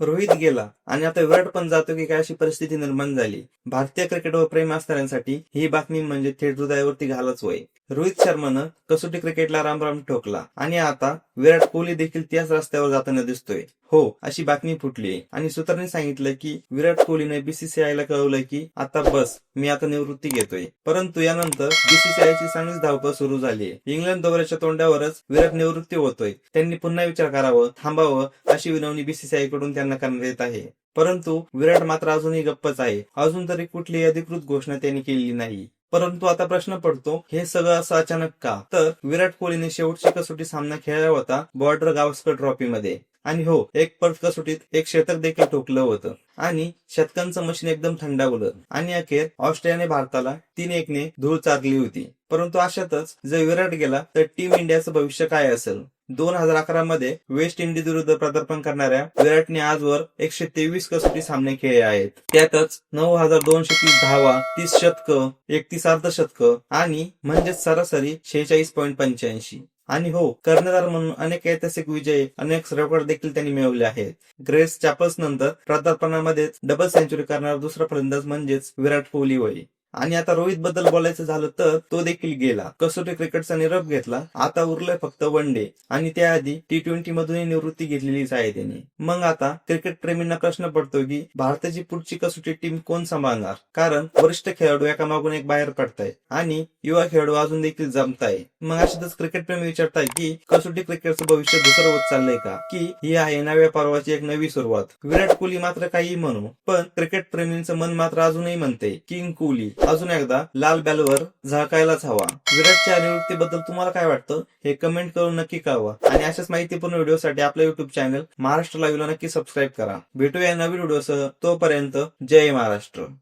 रोहित गेला आणि आता विराट पण जातो की काय अशी परिस्थिती निर्माण झाली. भारतीय क्रिकेटवर प्रेम असणाऱ्यांसाठी ही बातमी म्हणजे थेट हृदयावरती घालच वय. रोहित शर्मानं कसोटी क्रिकेटला रामराम ठोकला. आणि आता विराट कोहली देखील त्याच रस्त्यावर जाताना दिसतोय. हो अशी बातमी फुटली आणि सूत्रांनी सांगितलं की विराट कोहलीने बीसीसीआयला ला की आता बस मी आता निवृत्ती घेतोय. परंतु यानंतर बीसीसीआयची चांगलीच धावपळ सुरू झाली इंग्लंड दौऱ्याच्या तोंडावरच विराट निवृत्ती होतोय. त्यांनी पुन्हा विचार करावं थांबावं अशी विनवणी बीसीसीआयकडून त्यांना करण्यात येत आहे. परंतु विराट मात्र अजूनही गप्पच आहे. अजून तरी कुठलीही अधिकृत घोषणा त्यांनी केलेली नाही. परंतु आता प्रश्न पडतो हे सगळं असं अचानक का? तर विराट कोहलीने शेवटची कसोटी सामना खेळला होता बॉर्डर गावस्कर ट्रॉफीमध्ये. आणि हो एक परत कसोटीत एक शतक देखील ठोकलं होतं. आणि शतकांचं मशीन एकदम थंडावलं आणि अखेर ऑस्ट्रेलियाने भारताला तीन एकने धूळ चारली होती. परंतु अशातच जर विराट गेला तर टीम इंडियाचं भविष्य काय असेल? दोन हजार अकरा मध्ये वेस्ट इंडिज विरुद्ध प्रदर्पण करणाऱ्या विराटने आजवर एकशे तेवीस कसोटी सामने खेळले आहेत. त्यातच नऊ हजार दोनशे तीस धावा तीस शतक एकतीस अर्धशतक आणि म्हणजेच सरासरी शेहेचाळीस पॉईंट पंच्याऐंशी. आणि हो कर्णधार म्हणून अनेक ऐतिहासिक विजय अनेक रेकॉर्ड देखील त्यांनी मिळवले आहेत. ग्रेस चॅपल्स नंतर प्रदार्पणामध्ये डबल सेंचुरी करणारा दुसरा फलंदाज म्हणजेच विराट कोहली होईल आणि आता रोहित बद्दल बोलायचं झालं तर तो देखील गेला. कसोटी क्रिकेटचा निरोप घेतला. आता उरलंय फक्त वन डे आणि त्याआधी टी ट्वेंटी मधूनही निवृत्ती घेतलेलीच आहे त्यांनी मग आता क्रिकेट प्रेमींना प्रश्न पडतो की भारताची पुढची कसोटी टीम कोण सांभाळणार? कारण वरिष्ठ खेळाडू एका मागून एक बाहेर पडताय. आणि युवा खेळाडू अजून देखील जमताय. मग अशातच क्रिकेट प्रेमी विचारताय की कसोटी क्रिकेटचं भविष्य दुसरं होत चाललंय का? की ही आहे नव्या पर्वाची एक नवी सुरुवात. विराट कोहली मात्र काही म्हणू पण क्रिकेट प्रेमींचं मन मात्र अजूनही म्हणते किंग कोहली. अजून एकदा लाल बॅलवर झळकायलाच हवा. विराटच्या निवृत्तीबद्दल तुम्हाला काय वाटतं? हे कमेंट करून नक्की कळवा. आणि अशाच माहितीपूर्ण व्हिडिओसाठी आपल्या युट्यूब चॅनल महाराष्ट्र लाईव्हला नक्की सबस्क्राईब करा. भेटूया नवीन व्हिडिओसह. तोपर्यंत जय महाराष्ट्र.